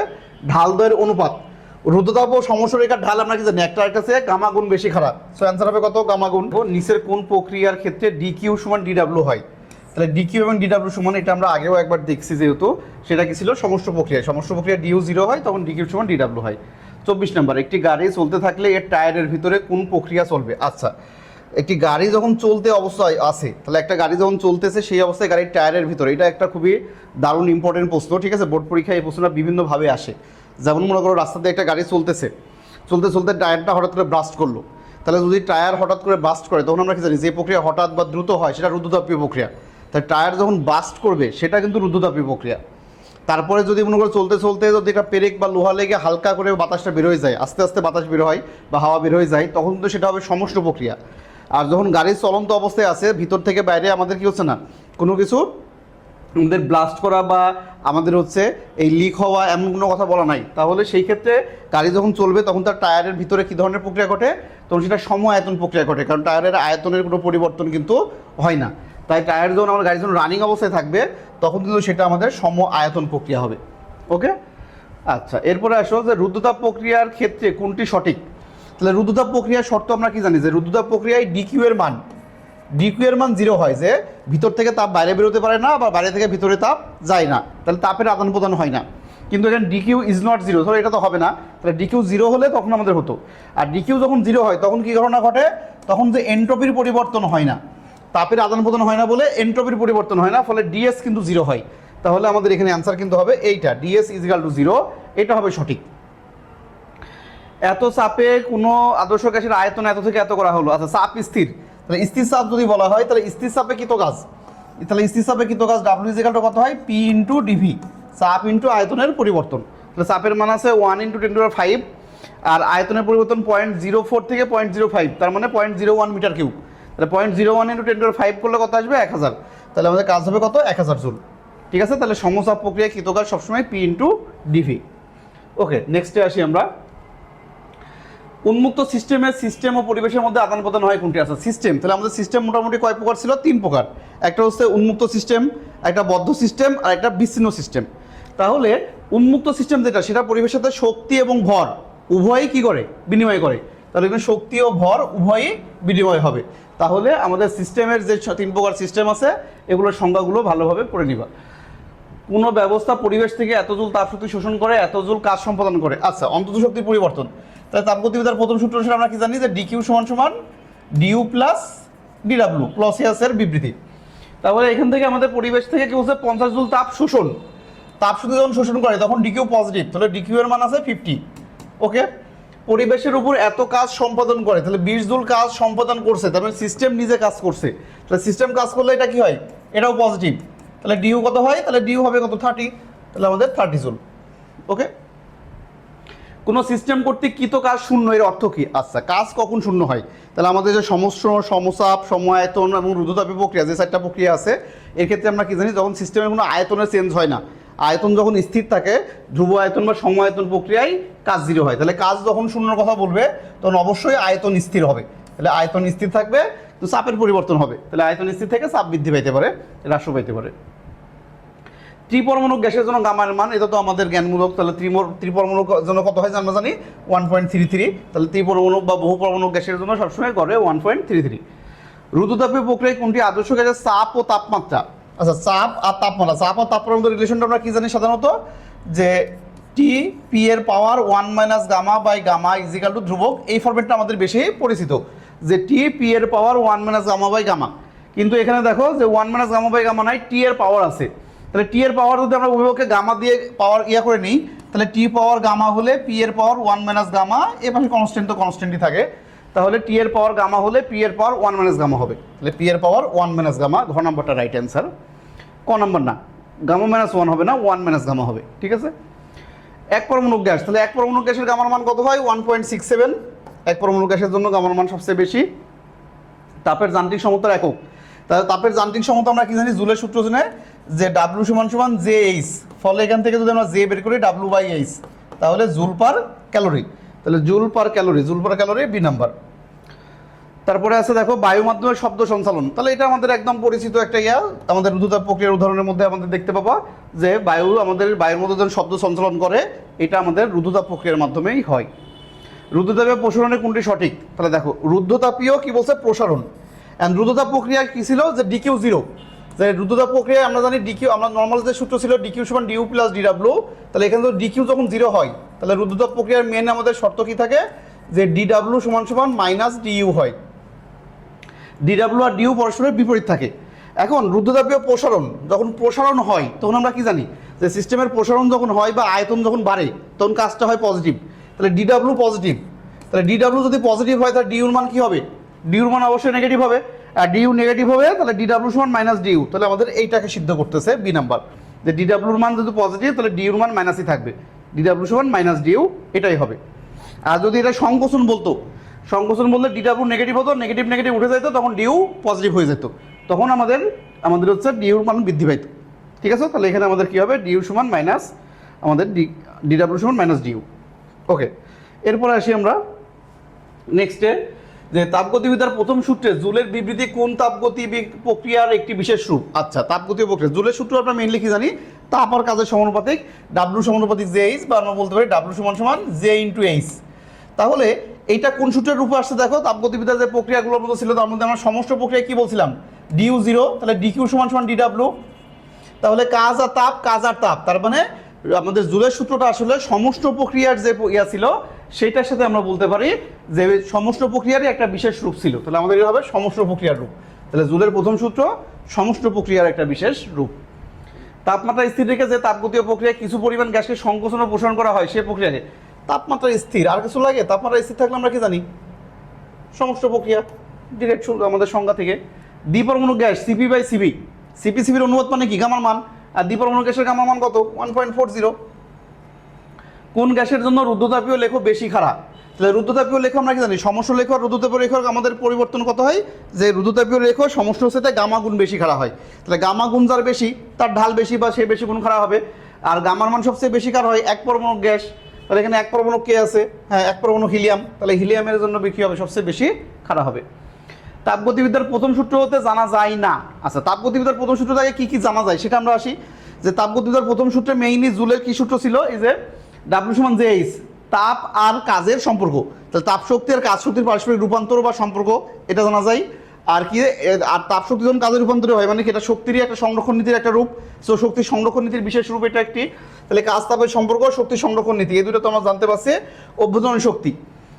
ঢাল দ্বয়ের অনুপাত। রুদ্রতাপ ও সমস্যরেখার ঢাল আমরা কি জানি? একটা একটা সে গামা গুণ বেশি খারাপ। সো অ্যান্সার হবে কত? গামা গুণ। ও, নিচের কোন প্রক্রিয়ার ক্ষেত্রে ডি কিউ সমান ডিডাব্লিউ হয়? তাহলে ডিকিউ এবং ডিডাব্লিউ সমান, এটা আমরা আগেও একবার দেখছি যেহেতু, সেটা কি ছিল? সমস্ত প্রক্রিয়া। সমস্ত প্রক্রিয়া ডিউ জিরো হয়, তখন ডিকিউ সমান ডিডাব্লিউ হয়। চব্বিশ নম্বর, একটি গাড়ি চলতে থাকলে এর টায়ারের ভিতরে কোন প্রক্রিয়া চলবে? আচ্ছা একটি গাড়ি যখন চলতে অবস্থায় আছে, তাহলে একটা গাড়ি যখন চলতেছে সেই অবস্থায় গাড়ির টায়ারের ভিতরে, এটা একটা খুবই দারুণ ইম্পর্টেন্ট প্রশ্ন, ঠিক আছে? বোর্ড পরীক্ষায় এই প্রশ্নটা বিভিন্নভাবে আসে। যেমন মনে করো রাস্তা দিয়ে একটা গাড়ি চলতেছে, চলতে চলতে টায়ারটা হঠাৎ করে ব্রাস্ট করল। তাহলে যদি টায়ার হঠাৎ করে বাস্ট করে, তখন আমরা কি জানি যে প্রক্রিয়া হঠাৎ বা দ্রুত হয়, সেটা রুদ্রতাপীয় প্রক্রিয়া। তাই টায়ার যখন বাস্ট করবে, সেটা কিন্তু রুদ্রতাপীয় প্রক্রিয়া। তারপরে যদি মনে করো চলতে চলতে যদি একটা পেরেক বা লোহা লেগে হালকা করে বাতাসটা বের হয়ে যায়, আস্তে আস্তে বাতাস বের হয় বা হাওয়া বের হয়ে যায়, তখন কিন্তু সেটা হবে সমস্ত প্রক্রিয়া। আর যখন গাড়ির চলন্ত অবস্থায় আছে, ভিতর থেকে বাইরে আমাদের কি হচ্ছে না, কোনো কিছু আমাদের ব্লাস্ট করা বা আমাদের হচ্ছে এই লিক হওয়া এমন কোনো কথা বলা নাই। তাহলে সেই ক্ষেত্রে গাড়ি যখন চলবে, তখন তার টায়ারের ভিতরে কী ধরনের প্রক্রিয়া ঘটে, তখন সেটা সম আয়তন প্রক্রিয়া ঘটে, কারণ টায়ারের আয়তনের কোনো পরিবর্তন কিন্তু হয় না। তাই টায়ার যখন আমার গাড়ি যখন রানিং অবস্থায় থাকবে, তখন কিন্তু সেটা আমাদের সম আয়তন প্রক্রিয়া হবে। ওকে আচ্ছা এরপরে আসো যে রুদ্রতাপ প্রক্রিয়ার ক্ষেত্রে কোনটি সঠিক? তাহলে রুদ্রতাপ প্রক্রিয়ার শর্ত আমরা কি জানি? যে রুদ্রতাপ প্রক্রিয়ায় ডিকিউ এর মান ডিকিউ এর মান জিরো হয় যে ভিতর থেকে তাপ বাইরে বেরোতে পারে না বা বাইরে থেকে ভিতরে তাপ যায় না। তাহলে তাপের আদান প্রদান হয় না। কিন্তু এখানে ডিকিউ ইজ নট জিরো ধরো এটা তো হবে না। তাহলে ডিকিউ জিরো হলে তখন আমাদের হতো। আর ডিকিউ যখন জিরো হয়, তখন কি ঘটনা ঘটে? তখন যে এন্ট্রপির পরিবর্তন হয় না। তাপের আদান প্রদান হয় না বলে এন্ট্রপির পরিবর্তন হয় না, ফলে ডিএস কিন্তু জিরো হয়। তাহলে আমাদের এখানে অ্যান্সার কিন্তু হবে এইটা, ডিএস ইজিক্যাল টু জিরো এটা হবে সঠিক। এত চাপে কোনো আদর্শ গ্যাসের আয়তন এত থেকে এত করা হলো। আচ্ছা চাপ স্থির। তাহলে স্থির চাপ যদি বলা হয়, তাহলে স্থির চাপে কৃত গাছ? তাহলে স্থির চাপে কৃত গাছ? ডাব্লিউ ইজিক্যালটা কত হয়? পি ইন্টু ডিভি চাপ ইন্টু আয়তনের পরিবর্তন। তাহলে চাপের মান আছে one into ten to five আর আয়তনের পরিবর্তন পয়েন্ট জিরো ফোর থেকে পয়েন্ট জিরো ফাইভ তার মানে point zero one metre cube তাহলে point zero one into ten five করলে কত আসবে? এক হাজার। তাহলে আমাদের কাজ হবে কত? এক হাজার জুল। ঠিক আছে? তাহলে সমচাপ প্রক্রিয়া কৃত গাছ সবসময় পি ইন্টু ডিভি ওকে নেক্সটে আসি আমরা। উন্মুক্ত সিস্টেমের সিস্টেম ও পরিবেশের মধ্যে আদান প্রদান হয় কোনটি? আছে সিস্টেম তাহলে আমাদের সিস্টেম মোটামুটি কয় প্রকার ছিল? তিন প্রকার। একটা হচ্ছে উন্মুক্ত সিস্টেম একটা বদ্ধ সিস্টেম আর একটা বিচ্ছিন্ন সিস্টেম তাহলে উন্মুক্ত সিস্টেম যেটা, সেটা পরিবেশের সাথে শক্তি এবং ভর উভয়ই কি করে? বিনিময় করে। তাহলে এখানে শক্তি ও ভর উভয়ই বিনিময় হবে। তাহলে আমাদের সিস্টেমের যে তিন প্রকার সিস্টেম আছে, এগুলোর সংজ্ঞাগুলো ভালোভাবে পড়ে নিবা। কোনো ব্যবস্থা পরিবেশ থেকে এত জুল তাপশক্তি শোষণ করে, এত জুল কাজ সম্পাদন করে। আচ্ছা অন্তত শক্তির পরিবর্তন। তাহলে তাপগতিবিদ্যার প্রথম সূত্র অনুসারে আমরা কি জানি? যে ডিকিউ সমান সমান ডিউ প্লাস ডিডাব্লিউ ক্লসিয়াসের বিবৃতি। তাহলে এখান থেকে আমাদের পরিবেশ থেকে কি বলছে? পঞ্চাশ জুল তাপ শোষণ। তাপ শক্তি যখন শোষণ করে, তখন ডিকিউ পজিটিভ তাহলে ডিকিউ এর মান আছে ফিফটি ওকে পরিবেশের উপর এত কাজ সম্পাদন করে, তাহলে বিশ জুল কাজ সম্পাদন করছে, তার মানে সিস্টেম নিজে কাজ করছে। তাহলে সিস্টেম কাজ করলে এটা কি হয়? এটাও পজিটিভ তাহলে ডিউ কত হয়? তাহলে ডিউ হবে কত? থার্টি তাহলে আমাদের থার্টি জুল। ওকে কোনো সিস্টেম কর্তৃক কৃত কাজ শূন্য, এর অর্থ কি? আচ্ছা কাজ কখন শূন্য হয়? তাহলে আমাদের যে সমস্ত সমচাপ সময়তন এবং রুদ্রতাপী প্রক্রিয়া, যে চারটা প্রক্রিয়া আছে এক্ষেত্রে আমরা কি জানি, যখন সিস্টেমের কোনো আয়তনের চেঞ্জ হয় না আয়তন যখন স্থির থাকে, ধ্রুব আয়তন বা সময়তন প্রক্রিয়ায় কাজ জিরো হয়। তাহলে কাজ যখন শূন্যর কথা বলবে, তখন অবশ্যই আয়তন স্থির হবে। তাহলে আয়তন স্থির থাকবে, তো চাপের পরিবর্তন হবে। তাহলে আয়তন স্থির থেকে চাপ বৃদ্ধি পাইতে পারে, হ্রাসও পাইতে পারে। ত্রিপরমাণু গ্যাসের জন্য গামার মান, এটা তো আমাদের জ্ঞানমূলক। তাহলে ত্রিপরমাণু জন্য কত হয় আমরা জানি? ওয়ান পয়েন্ট থ্রি থ্রি তাহলে ত্রিপরমাণু বা বহু পরমাণু গ্যাসের জন্য সবসময় করে ওয়ান পয়েন্ট থ্রি থ্রি রুদ্রতাপীয় প্রক্রিয়ায় কোনটি আদর্শ গ্যাসের চাপ ও তাপমাত্রা? আচ্ছা চাপ আর তাপমাত্রা। চাপ আর তাপমাত্রার মধ্যে রিলেশনটা আমরা কি জানি সাধারণত? যে টি পি এর power one minus gamma by gamma equal to ধ্রুবক। এই ফরম্যাটটা আমাদের বেশি পরিচিত। যে টি পি এর power one minus gamma by gamma কিন্তু এখানে দেখো যে one minus gamma by gamma নাই টি এর পাওয়ার আছে। তাহলে টি এর পাওয়ার যদি আমরা অভিভাবককে গামা দিয়ে পাওয়ার ইয়া করে নিই, তাহলে টি পাওয়ার গামা হলে পি এর পাওয়ার ওয়ান মাইনাস গামা এ পাশে কনস্ট্যান্ট তো কনস্ট্যান্টই থাকে। তাহলে টি এর পাওয়ার গামা হলে পি এর পাওয়ার ওয়ান মাইনাস গামা হবে। তাহলে পি এর পাওয়ার ওয়ান মাইনাস গামা ঘ নম্বরটা রাইট অ্যান্সার ক নম্বর না গামা মাইনাস ওয়ান হবে না ওয়ান মাইনাস গামা হবে, ঠিক আছে? এক পরমাণু গ্যাস, তাহলে এক পরমাণু গ্যাসের গামার মান কত হয়? ওয়ান পয়েন্ট সিক্স সেভেন এক পরমাণু গ্যাসের জন্য গামার মান সবচেয়ে বেশি। তাপের যান্ত্রিক সমতার একক। তাহলে তাপের যান্ত্রিক সমতা আমরা কি জানি? জুলের সূত্র জানে যে ডাব্লু সমান সমান জে এইচ ফলে এখান থেকে যদি আমরা জে বের করি ডাব্লু বাই এইচ তাহলে জুল পার ক্যালোরি। তাহলে joule per calorie, joule per calorie B number. তারপরে আছে দেখো বায়ু মাধ্যমে শব্দ সঞ্চালন। তাহলে এটা আমাদের একদম পরিচিত একটা ইয়া। আমাদের রুদ্ধতাপ প্রক্রিয়ার উদাহরণের মধ্যে আমাদের দেখতে পাবো যে বায়ু আমাদের বায়ুর মধ্যে যখন শব্দ সঞ্চালন করে, এটা আমাদের রুদ্ধতাপ প্রক্রিয়ার মাধ্যমেই হয়। রুদ্ধতাপীয় প্রসারণের কোনটি সঠিক? তাহলে দেখো, রুদ্ধতাপীয় কি বলছে? প্রসারণ। অ্যান্ড রুদ্ধতাপ প্রক্রিয়া কি ছিল? যে ডিকিউ জিরো যে রুদ্ধতাপ প্রক্রিয়ায় আমরা জানি ডিকিউ আমরা নর্মাল যে সূত্র ছিল ডিকিউ সমান ডিউ প্লাস ডিডাব্লিউ তাহলে এখানে তো ডিকিউ যখন জিরো হয়, তাহলে রুদ্ধতাপ প্রক্রিয়ার মেন আমাদের শর্ত কি থাকে? যে ডিডাব্লিউ সমান সমান মাইনাস ডিইউ হয়। ডিডাব্লিউ আর ডিউ পরস্পরের বিপরীত থাকে। এখন রুদ্ধতাপীয় প্রসারণ যখন প্রসারণ হয়, তখন আমরা কি জানি? যে সিস্টেমের প্রসারণ যখন হয় বা আয়তন যখন বাড়ে, তখন কাজটা হয় পজিটিভ। তাহলে ডিডাব্লিউ পজিটিভ। তাহলে ডিডাব্লিউ যদি পজিটিভ হয়, তাহলে ডিউর মান কি হবে? ডিউর মান অবশ্যই নেগেটিভ হবে। আর ডিউ নেগেটিভ হবে, তাহলে ডিডাব্লিউ সমান মাইনাস ডিউ তাহলে আমাদের এইটাকে সিদ্ধ করতেছে বি নাম্বার যে ডিডাব্লিউর মান যদি পজিটিভ তাহলে ডিউর মান মাইনাসই থাকবে। ডিডাব্লিউ সমান মাইনাস ডিউ এটাই হবে। আর যদি এটা সংকোচন বলতো সংকোচন বললে ডিডাব্লিউ নেগেটিভ হতো নেগেটিভ নেগেটিভ উঠে যেত তখন ডিউ পজিটিভ হয়ে যেত। তখন আমাদের আমাদের হচ্ছে ডিউর মান বৃদ্ধি পাইত। ঠিক আছে? তাহলে এখানে আমাদের কী হবে? ডিউ সমান মাইনাস আমাদের ডি ডিডাব্লিউ সমান মাইনাস ডিউ ওকে এরপরে আসি আমরা নেক্সটে যে তাপগতিবিদ্যার প্রথম সূত্রে জুলের বিবৃতি কোন তাপগতি প্রক্রিয়ার একটি বিশেষ রূপ? আচ্ছা তাপগতীয় প্রক্রিয়া। জুলের সূত্র আমরা মেইনলি কি জানি? তাপ আর কাজের সমানুপাতিক ডাব্লু সমানুপাতিক জে এইচ বা আমরা বলতে পারি ডাব্লু সমান সমান জে ইন্টু এইচ তাহলে এইটা কোন সূত্রের রূপে আসছে দেখো, তাপগতিবিদ্যার যে প্রক্রিয়াগুলোর মধ্যে ছিল, তার মধ্যে আমরা সমস্ত প্রক্রিয়া কি বলছিলাম? ডিউ জিরো তাহলে ডিকিউ সমান সমান ডিডাব্লু তাহলে কাজ আর তাপ, কাজ আর তাপ। তার মানে আমাদের জুলের সূত্রটা আসলে সমস্ত প্রক্রিয়ার যে ইয়া ছিল সেটার সাথে আমরা বলতে পারি যে সমস্ত প্রক্রিয়ারই একটা বিশেষ রূপ ছিল। তাহলে আমাদের হবে সমস্ত প্রক্রিয়ার রূপ। তাহলে জুলের প্রথম সূত্র, সমস্ত প্রক্রিয়ার একটা বিশেষ রূপ। তাপমাত্রা স্থির রেখে যে তাপগতীয় প্রক্রিয়ায় কিছু পরিমাণ গ্যাসকে সংকোচন ও পোষণ করা হয় সেই প্রক্রিয়াকে তাপমাত্রা স্থির, আর কিছু লাগে? তাপমাত্রা স্থির থাকলে আমরা কি জানি? সমস্ত প্রক্রিয়া ডিরেক্ট আমাদের সংজ্ঞা থেকে। দ্বিপরমাণু gas CP by CV CP সিবির অনুপাত মানে কি? গামার মান। আর দ্বিপরমাণু গ্যাসের গামার মান কত? ওয়ান পয়েন্ট ফোর জিরো কোন গ্যাসের জন্য রুদ্ধতাপীয় লেখ বেশি খারাপ? তাহলে রুদ্ধতাপীয় লেখ আমরা কি জানি? সমস্ত লেখ আর রুদ্ধতাপীয় লেখ আমাদের পরিবর্তন কত হয়? যে রুদ্ধতাপীয় লেখ সমস্ত সাথে গামা গুণ বেশি খারাপ হয়। তাহলে গামা গুণ যার বেশি, তার ঢাল বেশি বা সে বেশি গুণ খারাপ হবে। আর গামার মান সবচেয়ে বেশি কার হয়? এক পরমাণু গ্যাস। তাহলে এখানে এক পরমাণু কে আছে? হ্যাঁ এক পরমাণু হিলিয়াম। তাহলে হিলিয়ামের জন্য কি হবে সবচেয়ে বেশি খারাপ হবে। তাপগতিবিদ্যার প্রথম সূত্র হতে জানা যায় না। আচ্ছা তাপগতিবিদ্যার প্রথম সূত্র থেকে কী কী জানা যায় সেটা আমরা আসি। যে তাপগতিবিদ্যার প্রথম সূত্রে মেইনলি জুলের কি সূত্র ছিল? এই যে ডাব্লিউ সমান জে এইচ তাপ আর কাজের সম্পর্ক। তাহলে তাপ শক্তি আর কাজ শক্তির পারস্পরিক রূপান্তর বা সম্পর্ক, এটা জানা যায়। আর কি আর তাপ শক্তি যখন কাজের রূপান্তর হয় মানে কি এটা শক্তিরই একটা সংরক্ষণ নীতির একটা রূপ। সো শক্তির সংরক্ষণ নীতির বিশেষ রূপ এটা একটি। তাহলে কাজ, তাপের সম্পর্ক, শক্তি সংরক্ষণ নীতি, এই দুটো তো আমরা জানতে পারছি। অভ্যন্তরীণ শক্তি।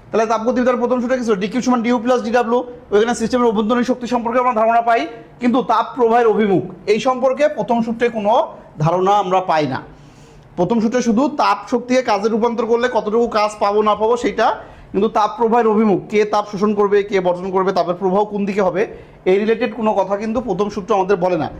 তাহলে তাপগতিবিদ্যার প্রথম সূত্র কি ছিল? ডিকিউ সমান ডিউ প্লাস ডিডাব্লিউ ওইখানে সিস্টেমের অভ্যন্তরীণ শক্তি সম্পর্কে আমরা ধারণা পাই, কিন্তু তাপ প্রবাহের অভিমুখ। এই সম্পর্কে প্রথম সূত্রে কোনো ধারণা আমরা পাই না। প্রথম সূত্রে শুধু তাপ শক্তিকে কাজে রূপান্তর করলে কতটুকু কাজ পাবো না পাবো সেটা কিন্তু তাপ প্রবাহের অভিমুখ, কে তাপ শোষণ করবে, কে বর্জন করবে, তাপের প্রবাহ কোন দিকে হবে, এই রিলেটেড কোনো কথা কিন্তু প্রথম সূত্র আমাদের বলে না। (clears throat)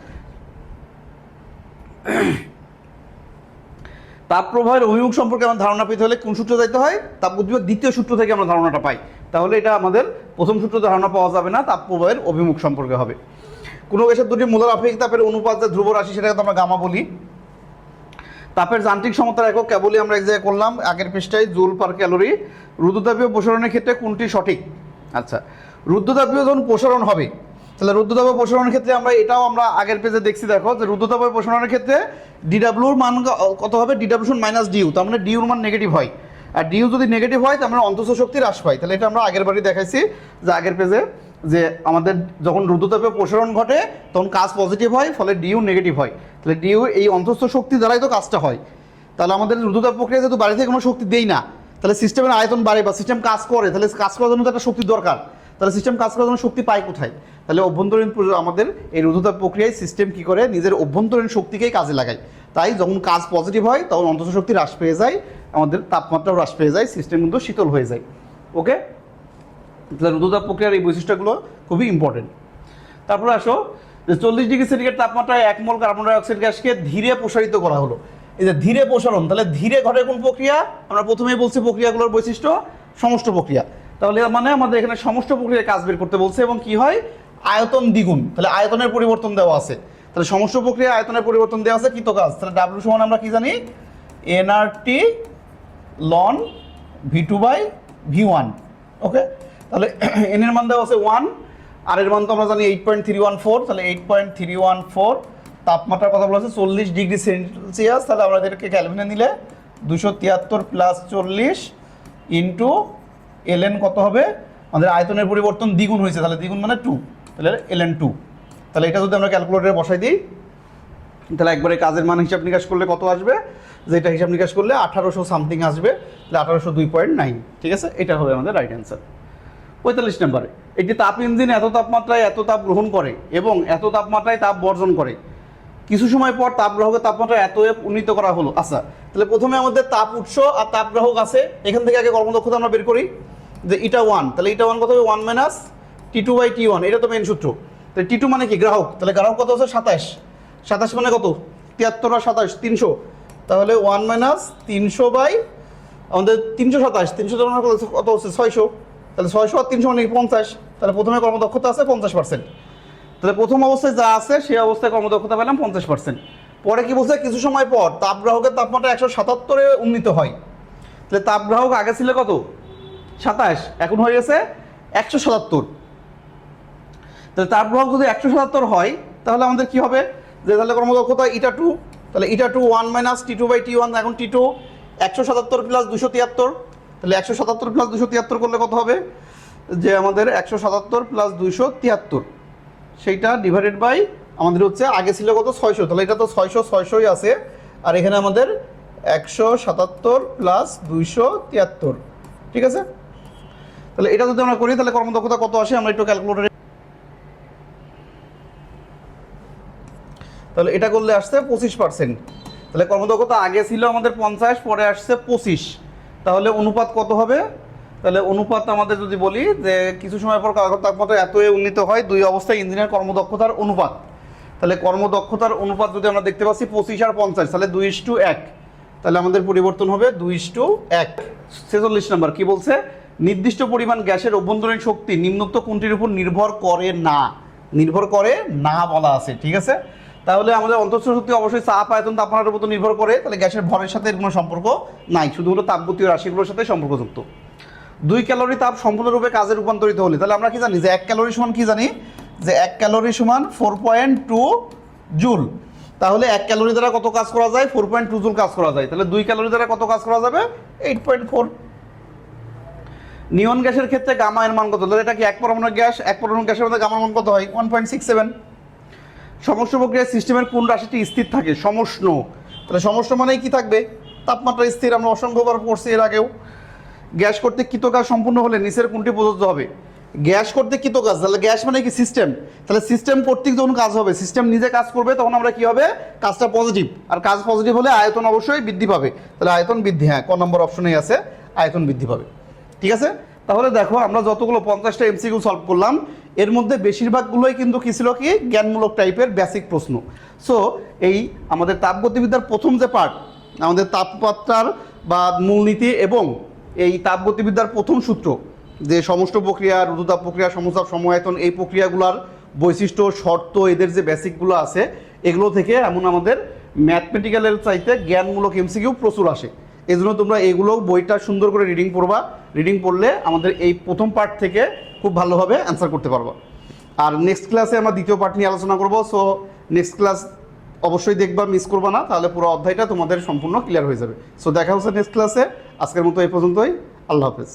তাপ প্রবাহের অভিমুখ সম্পর্কে আমার ধারণা পেতে হলে কোন সূত্র যাইতে হয়? তাপ গতিবেগ দ্বিতীয় সূত্র থেকে আমরা ধারণাটা পাই। তাহলে এটা আমাদের প্রথম সূত্র ধারণা পাওয়া যাবে না, তাপ প্রবাহের অভিমুখ সম্পর্কে হবে। কোনো গ্যাসের দুটি মূলার আপেক্ষিক তাপের অনুপাত যে ধ্রুব রাশি, সেটাকে আমরা গামা বলি। তাপের যান্ত্রিক সমতার একক কেবলই আমরা এক জায়গায় করলাম, আগের পৃষ্ঠায় জুল পার ক্যালোরি। রুদ্ধতাপীয় প্রসারণের ক্ষেত্রে কোনটি সঠিক? আচ্ছা রুদ্ধতাপীয় যখন প্রসারণ হবে, তাহলে রুদ্ধতাপীয় প্রসারণের ক্ষেত্রে আমরা এটাও আমরা আগের পেজে দেখছি, দেখো যে রুদ্ধতাপীয় প্রসারণের ক্ষেত্রে ডিডাব্লিউর মান কত হবে? ডিডাব্লিউ মাইনাস ডিউ তার মানে ডিউর মান নেগেটিভ হয়। আর ডিউ যদি নেগেটিভ হয়, তার মানে অন্তঃ শক্তি হ্রাস পায়। তাহলে এটা আমরা আগের বারই দেখাইছি, যে আগের পেজে যে আমাদের যখন রুদ্ধতাপীয় প্রসারণ ঘটে, তখন কাজ পজিটিভ হয়, ফলে ডিউ নেগেটিভ হয়। তাহলে ডিউ এই অন্তস্থ শক্তি দ্বারাই তো কাজটা হয়। তাহলে আমাদের রুদ্ধতাপ প্রক্রিয়া যেহেতু বাড়ি থেকে কোনো শক্তি দেই না, তাহলে সিস্টেমের আয়তন বাড়ে বা সিস্টেম কাজ করে, তাহলে কাজ করার জন্য তো একটা শক্তি দরকার। তাহলে সিস্টেম কাজ করার জন্য শক্তি পায় কোথায়? তাহলে অভ্যন্তরীণ আমাদের এই রুদ্ধতাপ প্রক্রিয়ায় সিস্টেম কি করে? নিজের অভ্যন্তরীণ শক্তিকেই কাজে লাগায়। তাই যখন কাজ পজিটিভ হয়, তখন অন্তঃ শক্তি হ্রাস পেয়ে যায়, আমাদের তাপমাত্রাও হ্রাস পেয়ে যায় সিস্টেম কিন্তু শীতল হয়ে যায়। ওকে তাহলে রুদ্ধতাপ প্রক্রিয়ার এই বৈশিষ্ট্যগুলো খুবই ইম্পর্টেন্ট তারপরে আসো, যে চল্লিশ ডিগ্রি সেন্টিগ্রেড তাপমাত্রায় এক মোল কার্বন ডাইঅক্সাইড গ্যাসকে ধীরে প্রসারিত করা হলো। এই যে ধীরে প্রসারণ, তাহলে ধীরে ঘটে কোন প্রক্রিয়া? আমরা প্রথমেই বলছি প্রক্রিয়াগুলোর বৈশিষ্ট্য সমস্ত প্রক্রিয়া। তাহলে মানে আমাদের এখানে সমস্ত প্রক্রিয়ায় কাজ বের করতে বলছে এবং কি হয়? আয়তন দ্বিগুণ, তাহলে আয়তনের পরিবর্তন দেওয়া আছে। তাহলে সমস্ত প্রক্রিয়া আয়তনের পরিবর্তন দেওয়া আছে কি তো কাজ তাহলে ডাব্লিউ সমান আমরা কি জানি? NRT ln V two by V one okay তাহলে (clears throat) এন এর মান দেওয়া আছে ওয়ান আর এর মান তো আমরা জানি eight point three one four তাহলে eight point three one four তাপমাত্রার কথা বলা আছে চল্লিশ ডিগ্রি সেলসিয়াস, তাহলে আমরা এদেরকে ক্যালভিনে নিলে দুশো তিয়াত্তর প্লাস চল্লিশ ইন্টু এলএন কত হবে? আমাদের আয়তনের পরিবর্তন দ্বিগুণ হয়েছে, তাহলে দ্বিগুণ মানে টু তাহলে এলএন টু তাহলে এটা যদি আমরা ক্যালকুলেটরে বসাই দিই, তাহলে একবারে কাজের মান হিসাব নিকাশ করলে কত আসবে? যেটা হিসাব নিকাশ করলে আঠারোশো সামথিং আসবে, তাহলে আঠারোশো দুই পয়েন্ট নাইন ঠিক আছে? এটা হবে আমাদের রাইট অ্যান্সার পঁয়তাল্লিশ নম্বরে। একটি তাপ ইঞ্জিন এত তাপমাত্রায় এত তাপ গ্রহণ করে এবং এত তাপমাত্রায় তাপ বর্জন করে। কিছু সময় পর তাপ গ্রাহকের তাপমাত্রা এত উন্নীত করা হলো। আচ্ছা তাহলে প্রথমে আমাদের তাপ উৎস আর তাপ গ্রাহক আছে। এখান থেকে আগে কর্মদক্ষতা আমরা বের করি। যে ইটা ওয়ান, তাহলে ইটা ওয়ান কত হবে? One minus T two by T one, এটা তো মেন সূত্র। তাহলে টি টু মানে কি? গ্রাহক। তাহলে গ্রাহক কত হচ্ছে সাতাশ। সাতাশ মানে কত? তিয়াত্তর আর সাতাশ, তিনশো। তাহলে ওয়ান মাইনাস তিনশো বাই, আমাদের তিনশো সাতাশ। তিনশো মানে কত হচ্ছে ছয়শো। তাহলে ছয়শো আর তিনশো মানে পঞ্চাশ? তাহলে প্রথমে কর্মদক্ষতা আছে পঞ্চাশ পার্সেন্ট তাহলে প্রথম অবস্থায় যা আছে সেই অবস্থায় কর্মদক্ষতা পেলাম পঞ্চাশ পার্সেন্ট পরে কি বলছে? কিছু সময় পর তাপগ্রাহকের তাপমাত্রা একশো সাতাত্তরে উন্নীত হয়। তাহলে তাপগ্রাহক আগে ছিল কত? সাতাশ। এখন হয়ে গেছে একশো সাতাত্তর। তাহলে তাপগ্রাহক যদি একশো সাতাত্তর হয়, তাহলে আমাদের কি হবে? যে তাহলে কর্মদক্ষতা ইটা টু, তাহলে eta two one minus T two by T one, এখন টি টু একশো সাতাত্তর প্লাস দুশো তিয়াত্তর। তাহলে একশো সাতাত্তর প্লাস দুশো তিয়াত্তর করলে কত হবে? যে আমাদের একশো সাতাত্তর প্লাস দুইশো তিয়াত্তর। সেইটা ডিভাইডেড বাই আমাদের হচ্ছে আগে ছিল কত? ছয়শো। তাহলে এটা তো ছয়শো, ছয়শোই আছে। আর এখানে আমাদের একশো সাতাত্তর প্লাস দুইশো তিয়াত্তর। ঠিক আছে? তাহলে এটা যদি আমরা করি, তাহলে কর্মদক্ষতা কত আসে? আমরা একটু ক্যালকুলেটারে তাহলে এটা করলে আসছে পঁচিশ পার্সেন্ট তাহলে কর্মদক্ষতা আগে ছিল আমাদের পঞ্চাশ, পরে আসছে পঁচিশ। তাহলে অনুপাত কত হবে? তাহলে অনুপাত আমাদের যদি বলি যে কিছু সময় পর কাগজ তাপমাত্রা এত উন্নীত হয়, দুই অবস্থায় ইঞ্জিনের কর্মদক্ষতার অনুপাত। তাহলে কর্মদক্ষতার অনুপাত যদি আমরা দেখতে পাচ্ছি পঁচিশ আর পঞ্চাশ, তাহলে দুই টু এক। তাহলে আমাদের পরিবর্তন হবে দুই টু এক। ছেচল্লিশ নম্বর, কি বলছে? নির্দিষ্ট পরিমাণ গ্যাসের অভ্যন্তরীণ শক্তি নিম্নোক্ত কোনটির উপর নির্ভর করে না? নির্ভর করে না বলা আছে, ঠিক আছে? তাহলে আমাদের অন্তঃস্থ শক্তি অবশ্যই চাপ, আয়তন, তাপমাত্রার উপর নির্ভর করে। তাহলে গ্যাসের ভরের সাথে কোনো সম্পর্ক নাই শুধু শুধুমাত্র তাপগতীয় রাশিগুলোর সাথে সম্পর্কযুক্ত। দুই ক্যালোরি তাপ সম্পূর্ণরূপে কাজে রূপান্তরিত হলে, তাহলে আমরা কি জানি যে এক ক্যালোরি সমান কি জানি? যে এক ক্যালোরি সমান ফোর পয়েন্ট টু জুল। তাহলে এক ক্যালোরি দ্বারা কত কাজ করা যায়? ফোর পয়েন্ট টু জুল কাজ করা যায়। তাহলে দুই ক্যালোরি দ্বারা কত কাজ করা যাবে? Eight point four. নিয়ন গ্যাসের ক্ষেত্রে গামা এর মান কত? তাহলে এটা কি এক পরমাণু গ্যাস? এক পরমাণু গ্যাসের মধ্যে গামার মান কত হয়? One point six seven. সমস্ত প্রক্রিয়ার সিস্টেমের কোন রাশিটি স্থির থাকে? সমষ্ণ। তাহলে সমষ্ণ মানেই কি থাকবে? তাপমাত্রা স্থির, আমরা অসংখ্যবার পড়ছি এর আগেও। গ্যাস করতে কৃত কাজ সম্পূর্ণ হলে নিচের কোনটি প্রযোজ্য হবে? গ্যাস করতে কৃত কাজ তাহলে গ্যাস মানে কি? সিস্টেম। তাহলে সিস্টেম কর্তৃক যখন কাজ হবে, সিস্টেম নিজে কাজ করবে, তখন আমরা কি হবে? কাজটা পজিটিভ। আর কাজ পজিটিভ হলে আয়তন অবশ্যই বৃদ্ধি পাবে। তাহলে আয়তন বৃদ্ধি হ্যাঁ ক নম্বর অপশনেই আছে, আয়তন বৃদ্ধি পাবে। ঠিক আছে? তাহলে দেখো, আমরা যতগুলো পঞ্চাশটা এমসিকিউ সলভ করলাম এর মধ্যে বেশিরভাগগুলোই কিন্তু কি ছিল কি? জ্ঞানমূলক টাইপের বেসিক প্রশ্ন। সো এই আমাদের তাপগতিবিদ্যার প্রথম যে পার্ট আমাদের তাপমাত্রার বা মূলনীতি এবং এই তাপগতিবিদ্যার প্রথম সূত্র, যে সমস্ত প্রক্রিয়া রুদুতাপ প্রক্রিয়া সমস্ত সময়তন এই প্রক্রিয়াগুলোর বৈশিষ্ট্য, শর্ত, এদের যে বেসিকগুলো আছে, এগুলো থেকে এমন আমাদের ম্যাথমেটিক্যালের চাইতে জ্ঞানমূলক এমসিকিউ প্রচুর আসে। এই জন্য তোমরা এগুলো বইটা সুন্দর করে রিডিং পড়বা। রিডিং পড়লে আমাদের এই প্রথম পার্ট থেকে খুব ভালোভাবে অ্যান্সার করতে পারব। আর নেক্সট ক্লাসে আমরা দ্বিতীয় পার্ট নিয়ে আলোচনা করব। সো নেক্সট ক্লাস অবশ্যই দেখবা মিস করবা না, তাহলে পুরো অধ্যায়টা তোমাদের সম্পূর্ণ ক্লিয়ার হয়ে যাবে। সো দেখা হচ্ছে নেক্সট ক্লাসে আজকের মতো এই পর্যন্তই। আল্লাহ হাফেজ।